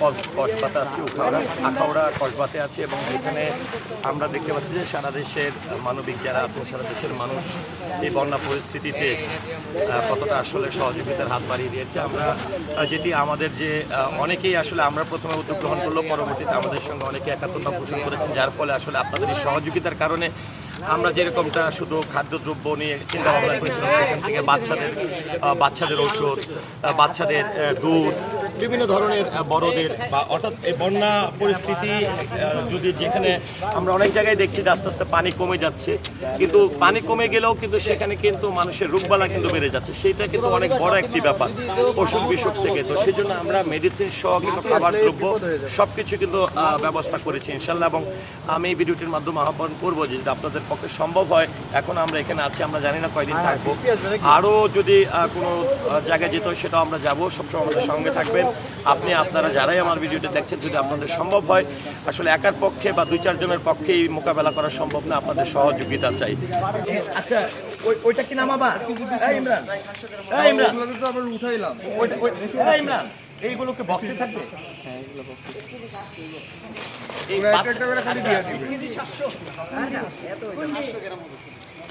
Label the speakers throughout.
Speaker 1: কস- কসবাতে আছি আখাউড়া কসবাতে আছি এবং এখানে আমরা দেখতে পাচ্ছি যে সারা দেশের মানবিক যারা আছেন, সারা দেশের মানুষ এই বন্যা পরিস্থিতিতে কতটা আসলে সহযোগিতার হাত বাড়িয়ে দিয়েছে। আমরা যেটি আমাদের যে অনেকেই আসলে আমরা প্রথমে উদ্যোগ গ্রহণ করল পরবর্তীতে আমাদের সঙ্গে অনেকে একাত্মতা পোষণ করেছেন, যার ফলে আসলে আপনাদের এই সহযোগিতার কারণে আমরা যেরকমটা শুধু খাদ্যদ্রব্য নিয়ে চিন্তা ভাবনা করেছিলাম, সেখান থেকে বাচ্চাদের বাচ্চাদের ওষুধ বাচ্চাদের দুধ বিভিন্ন ধরনের বড়দের বা অর্থাৎ এই বন্যা পরিস্থিতি যদি যেখানে আমরা অনেক জায়গায় দেখছি যে আস্তে আস্তে পানি কমে যাচ্ছে, কিন্তু পানি কমে গেলেও কিন্তু সেখানে কিন্তু মানুষের রোগবালা কিন্তু বেড়ে যাচ্ছে। সেইটা কিন্তু অনেক বড় একটি ব্যাপার অসুখ বিসুখ থেকে। তো সেই জন্য আমরা মেডিসিন সহ কিন্তু খাবার, দ্রব্য সব কিছু কিন্তু ব্যবস্থা করেছি ইনশাল্লাহ। এবং আমি এই ভিডিওটির মাধ্যমে আহ্বান করব যে আপনাদের পক্ষে সম্ভব হয়, এখন আমরা এখানে আছি, আমরা জানি না কয়দিন থাকব। আরও যদি কোনো জায়গায় যেতে হয়, সেটাও আমরা যাব। সবসময় আমাদের সঙ্গে থাকবেন। আপনি আপনারা যারাই আমার ভিডিওটা দেখছেন যদি আপনাদের সম্ভব হয় আসলে একার পক্ষে বা দুই চারজনের পক্ষেই মোকাবেলা করা সম্ভব না আপনাদের সহযোগিতা চাই। আচ্ছা ওইটা কি নামাবা এই ইমরান। ইমরান।
Speaker 2: উঠাইলাম
Speaker 1: ওইটা ওই- এই ইমরান। এইগুলোকে বক্সে থাকবে?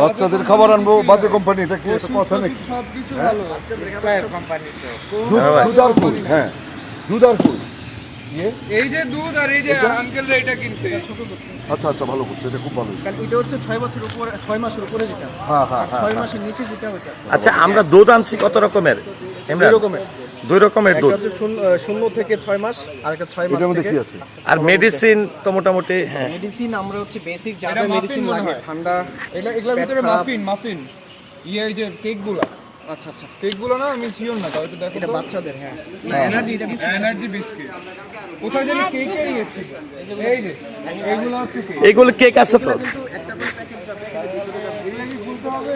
Speaker 3: বাচ্চাদের খাবার আনব বাজে কোম্পানি এটা কি কথা দুধ হ্যাঁ দুধ আর কুল
Speaker 2: এই যে দুধ আর এই যে আঙ্কেল এটা কিনছে।
Speaker 3: আচ্ছা আচ্ছা ভালো করছে এটা খুব ভালো।
Speaker 4: কারণ এটা হচ্ছে ছয় বছর উপরে ছয় মাসের উপরে যেটা।
Speaker 3: হ্যাঁ হ্যাঁ হ্যাঁ
Speaker 4: ছয় মাসের নিচে যেটা
Speaker 1: আচ্ছা আমরা দুধ আনছি কত রকমের?
Speaker 4: রকমের।
Speaker 1: দুই রকমের দুধ।
Speaker 4: শূন্য থেকে ছয় মাস আর একটা ছয় মাস থেকে
Speaker 1: আর মেডিসিন তো মোটামুটি হ্যাঁ।
Speaker 4: মেডিসিন আমরা হচ্ছে বেসিক যা
Speaker 2: এটা
Speaker 4: মেডিসিন লাগে ঠান্ডা
Speaker 2: এগুলা এগুলোর ভিতরে মাফিন মাফিন ইয়ে এই যে কেকগুলো
Speaker 4: আচ্ছা আচ্ছা।
Speaker 2: কেকগুলো না আমি শিওর না তাও একটু দেখো
Speaker 4: এটা বাচ্চাদের হ্যাঁ। না এনার্জি
Speaker 2: এনার্জি বিস্কিট কোথায় যেন ইয়ে ছিল এই যে এইগুলো হচ্ছে কেক
Speaker 1: কেক আছে তো?
Speaker 2: এগুলো কি খুলতে হবে কেকের
Speaker 4: হ্যাঁ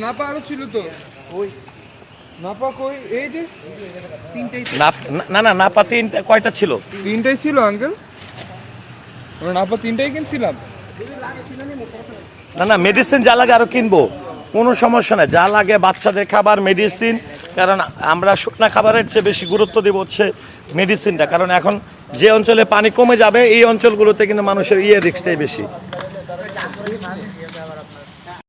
Speaker 2: নাপা আরও ছিল তো? ওই নাপা কই? এই যে?
Speaker 1: না- না না নাপা তিনটা কয়টা ছিল?
Speaker 2: তিনটাই ছিল আঙ্কেল?
Speaker 1: না না মেডিসিন যা লাগে আরও কিনবো। কোনো সমস্যা নাই। যা লাগে বাচ্চাদের খাবার মেডিসিন কারণ আমরা শুকনা খাবারের চেয়ে বেশি গুরুত্ব দেবো হচ্ছে মেডিসিনটা কারণ এখন যে অঞ্চলে পানি কমে যাবে, এই অঞ্চলগুলোতে কিন্তু মানুষের ইয়ে রিক্সটাই বেশি।